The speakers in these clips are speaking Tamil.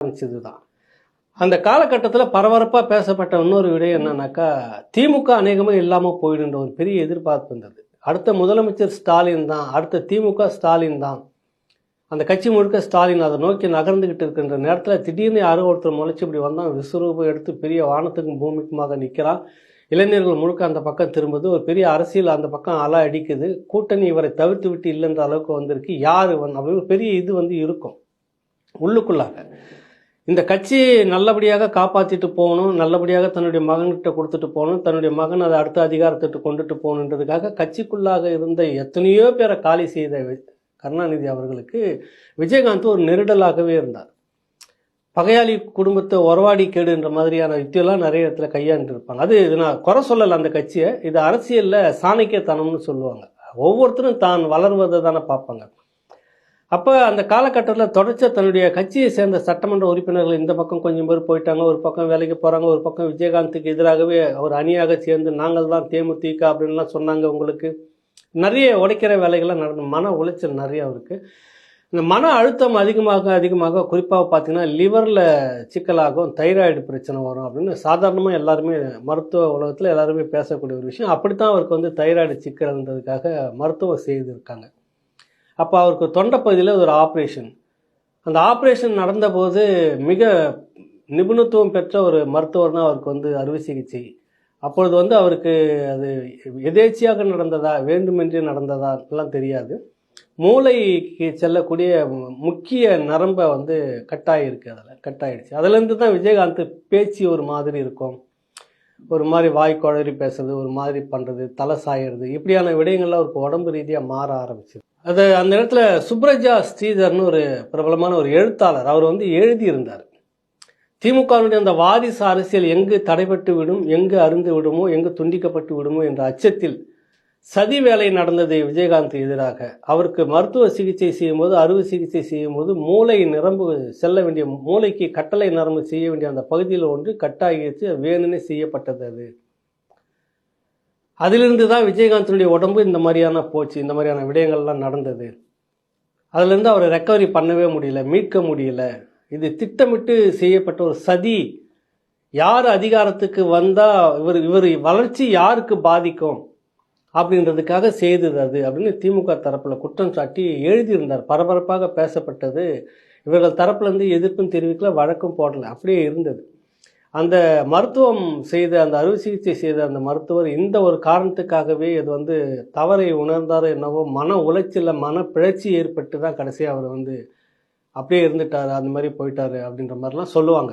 ஆரம்பிச்சது தான் அந்த காலகட்டத்தில் பரபரப்பாக பேசப்பட்ட இன்னொரு விடயம் என்னன்னாக்கா திமுக அநேகமாக இல்லாமல் போயிடுன்ற ஒரு பெரிய எதிர்பார்ப்பு இருந்தது அடுத்த முதலமைச்சர் ஸ்டாலின் தான் அடுத்த திமுக ஸ்டாலின் தான். அந்த கட்சி முழுக்க ஸ்டாலின் அதை நோக்கி நகர்ந்துக்கிட்டு இருக்கின்ற நேரத்தில் திடீர்னு யாரோ ஒருத்தர் முளைச்சி இப்படி வந்தால் விஸ்வரூபம் எடுத்து பெரிய வானத்துக்கும் பூமிக்குமாக நிற்கிறான் இளைஞர்கள் முழுக்க அந்த பக்கம் திரும்புது ஒரு பெரிய அரசியல் அந்த பக்கம் அலா அடிக்குது. கூட்டணி இவரை தவிர்த்து விட்டு இல்லைன்ற அளவுக்கு வந்திருக்கு. யார் வந்து அப்படி பெரிய இது வந்து இருக்கும். உள்ளுக்குள்ளாக. இந்த கட்சி நல்லபடியாக காப்பாற்றிட்டு போகணும் நல்லபடியாக தன்னுடைய மகன்கிட்ட கொடுத்துட்டு போகணும் தன்னுடைய மகன் அதை அடுத்த அதிகாரத்திட்டு கொண்டுட்டு போகணுன்றதுக்காக கட்சிக்குள்ளாக இருந்த எத்தனையோ பேரை காலி செய்த வி- கருணாநிதி அவர்களுக்கு விஜயகாந்த் ஒரு நெருடலாகவே இருந்தார். பகையாளி குடும்பத்தை உறவாடி கேடுன்ற மாதிரியான யுத்தியெல்லாம் நிறைய இடத்துல கையாண்டுருப்பாங்க. அது இது நான் குறை சொல்லலை அந்த கட்சியை. இது அரசியலில் சாணக்கியத்தனம்னு சொல்லுவாங்க. ஒவ்வொருத்தரும் தான் வளர்வதை தானே பார்ப்பாங்க. அப்போ அந்த காலகட்டத்தில் தொடர்ச்சியாக தன்னுடைய கட்சியை சேர்ந்த சட்டமன்ற உறுப்பினர்கள் இந்த பக்கம் கொஞ்சம் பேர் போயிட்டாங்க ஒரு பக்கம் வேலைக்கு போகிறாங்க ஒரு பக்கம் விஜயகாந்துக்கு எதிராகவே ஒரு அணியாக சேர்ந்து நாங்கள் தான் தேமுதிக அப்படின்லாம் சொன்னாங்க உங்களுக்கு. நிறைய உடைக்கிற வேலைகள்லாம் நடந்து மன உளைச்சல் நிறைய அவருக்கு. இந்த மன அழுத்தம் அதிகமாக அதிகமாக குறிப்பாக பார்த்தீங்கன்னா லிவரில் சிக்கலாகும் தைராய்டு பிரச்சனை வரும் அப்படின்னு சாதாரணமாக எல்லாருமே மருத்துவ உலகத்தில் எல்லாருமே பேசக்கூடிய ஒரு விஷயம். அப்படித்தான் அவருக்கு வந்து தைராய்டு சிக்கல்ன்றதுக்காக மருத்துவம் செய்திருக்காங்க. அப்போ அவருக்கு தொண்டைப்பகுதியில் ஒரு ஆப்ரேஷன் அந்த ஆப்ரேஷன் நடந்தபோது மிக நிபுணத்துவம் பெற்ற ஒரு மருத்துவர் தான் அவருக்கு வந்து அறுவை சிகிச்சை. அப்பொழுது வந்து அவருக்கு அது எதேச்சியாக நடந்ததா வேண்டுமென்றே நடந்ததா எல்லாம் தெரியாது. மூளைக்கு செல்லக்கூடிய முக்கிய நரம்பை வந்து கட்டாயிருக்கு அதில் கட்டாயிடுச்சு. அதுலேருந்து தான் விஜயகாந்த் பேச்சு ஒரு மாதிரி இருக்கும். ஒரு மாதிரி வாய் குழறி பேசுறது ஒரு மாதிரி பண்ணுறது தலை சாயிறது இப்படியான விடயங்கள்லாம் அவருக்கு உடம்பு ரீதியாக மாற ஆரம்பிச்சிது. அது அந்த இடத்துல சுப்ரஜா ஸ்ரீதர்னு ஒரு பிரபலமான ஒரு எழுத்தாளர் அவர் வந்து எழுதியிருந்தார். திமுகவினுடைய அந்த வாரிசு அரசியல் எங்கு தடைபட்டு விடும் எங்கு அருந்து விடுமோ எங்கு துண்டிக்கப்பட்டு விடுமோ என்ற அச்சத்தில் சதி வேலை நடந்தது விஜயகாந்த் எதிராக அவருக்கு மருத்துவ சிகிச்சை செய்யும்போது அறுவை சிகிச்சை செய்யும்போது மூளை நரம்பு செல்ல வேண்டிய மூளைக்கு கட்டளை நரம்பு செய்ய வேண்டிய அந்த பகுதியில் ஒன்று கட்டாகிடுச்சு வேணும்னே செய்யப்பட்டது அது. அதிலிருந்து தான் விஜயகாந்தனுடைய உடம்பு இந்த மாதிரியான போச்சு இந்த மாதிரியான விடயங்கள்லாம் நடந்தது. அதுலேருந்து அவரை ரெக்கவரி பண்ணவே முடியல மீட்க முடியல. இது திட்டமிட்டு செய்யப்பட்ட ஒரு சதி. யார் அதிகாரத்துக்கு வந்தால் இவர் இவர் வளர்ச்சி யாருக்கு பாதிக்கும் அப்படின்றதுக்காக செய்தது அது அப்படின்னு திமுக தரப்பில் குற்றம் சாட்டி எழுதியிருந்தார். பரபரப்பாக பேசப்பட்டது. இவர்கள் தரப்புலேருந்து எதிர்ப்பும் தெரிவிக்கல வழக்கும் போடலை. அப்படியே இருந்தது. அந்த மருத்துவம் செய்த அந்த அறுவை சிகிச்சை செய்த அந்த மருத்துவர் இந்த ஒரு காரணத்துக்காகவே இது வந்து தவறை உணர்ந்தாரோ என்னவோ மன உளைச்சலில் மன பிழைச்சி ஏற்பட்டு தான் கடைசியாக அவர் வந்து அப்படியே இருந்துட்டார் அந்த மாதிரி போயிட்டார் அப்படின்ற மாதிரிலாம் சொல்லுவாங்க.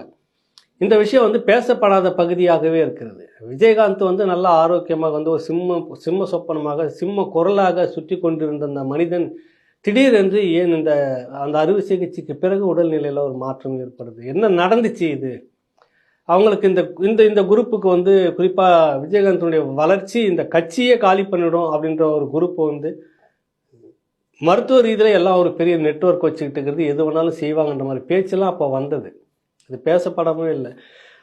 இந்த விஷயம் வந்து பேசப்படாத பகுதியாகவே இருக்கிறது. விஜயகாந்த் வந்து நல்லா ஆரோக்கியமாக வந்து ஒரு சிம்ம சிம்ம சொப்பனமாக சிம்ம குரலாக சுற்றி கொண்டிருந்த அந்த மனிதன் திடீரென்று ஏன் இந்த அந்த அறுவை சிகிச்சைக்கு பிறகு உடல்நிலையில் ஒரு மாற்றம் ஏற்படுது? என்ன நடந்துச்சு இது? அவங்களுக்கு இந்த இந்த இந்த குரூப்புக்கு வந்து குறிப்பாக விஜயகாந்தனுடைய வளர்ச்சி இந்த கட்சியே காலி பண்ணிடும் அப்படின்ற ஒரு குரூப் வந்து மருத்துவ ரீதியில் எல்லாம் ஒரு பெரிய நெட்வொர்க் வச்சுக்கிட்டு இருக்கிறது. எது வேணாலும் செய்வாங்கன்ற மாதிரி பேச்செல்லாம் அப்போ வந்தது. இது பேசப்படவே இல்லை.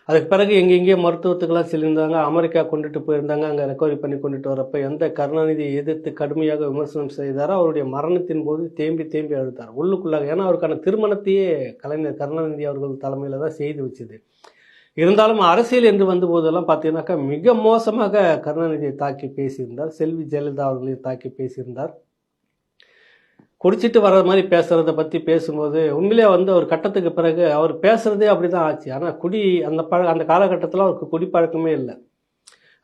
அதுக்கு பிறகு எங்கெங்கேயோ மருத்துவத்துக்கெல்லாம் செல்லியிருந்தாங்க. அமெரிக்கா கொண்டுட்டு போயிருந்தாங்க. அங்கே ரெக்கவரி பண்ணி கொண்டுட்டு வரப்போ எந்த கருணாநிதியை எதிர்த்து கடுமையாக விமர்சனம் செய்தாரோ அவருடைய மரணத்தின் போது தேம்பி தேம்பி அழுத்தார் உள்ளுக்குள்ளாக ஏன்னா அவருக்கான திருமணத்தையே கலைஞர் கருணாநிதி அவர்கள் தலைமையில் தான் செய்து வச்சுது. இருந்தாலும் அரசியல் என்று வந்தபோதெல்லாம் பார்த்தீங்கன்னாக்கா மிக மோசமாக கருணாநிதியை தாக்கி பேசியிருந்தார். செல்வி ஜெயலலிதா அவர்களையும் தாக்கி பேசியிருந்தார். குடிச்சிட்டு வர்ற மாதிரி பேசுகிறத பற்றி பேசும்போது உண்மையிலே வந்து ஒரு கட்டத்துக்கு பிறகு அவர் பேசுகிறதே அப்படி தான் ஆச்சு. ஆனால் குடி அந்த பழ அந்த காலகட்டத்தில் அவருக்கு குடி பழக்கமே இல்லை.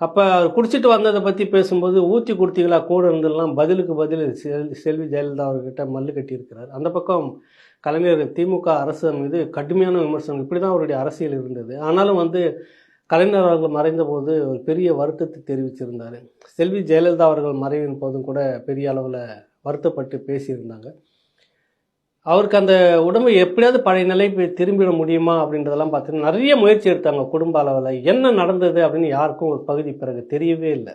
அப்போ அவர் குடிச்சிட்டு வந்ததை பற்றி பேசும்போது ஊற்றி கொடுத்தீங்களா கூட இருந்தெல்லாம் பதிலுக்கு பதில் செல் செல்வி ஜெயலலிதா அவர்கிட்ட மல்லு கட்டியிருக்கிறார். அந்த பக்கம் கலைஞர் திமுக அரசு மீது கடுமையான விமர்சனம். இப்படி தான் அவருடைய அரசியல் இருந்தது. ஆனாலும் வந்து கலைஞர் அவர்கள் மறைந்த போது ஒரு பெரிய வருத்தத்தை தெரிவிச்சிருந்தார். செல்வி ஜெயலலிதா அவர்கள் மறைவின் போதும் கூட பெரிய அளவில் வருத்தப்பட்டு பேசியிருந்தாங்க. அவருக்கு அந்த உடம்பு எப்படியாவது பழைய நிலைக்கு திரும்பிட முடியுமா அப்படின்றதெல்லாம் பார்த்து நிறைய முயற்சி எடுத்தாங்க குடும்ப அளவில். என்ன நடந்தது அப்படின்னு யாருக்கும் ஒரு பகுதி பிறகு தெரியவே இல்லை.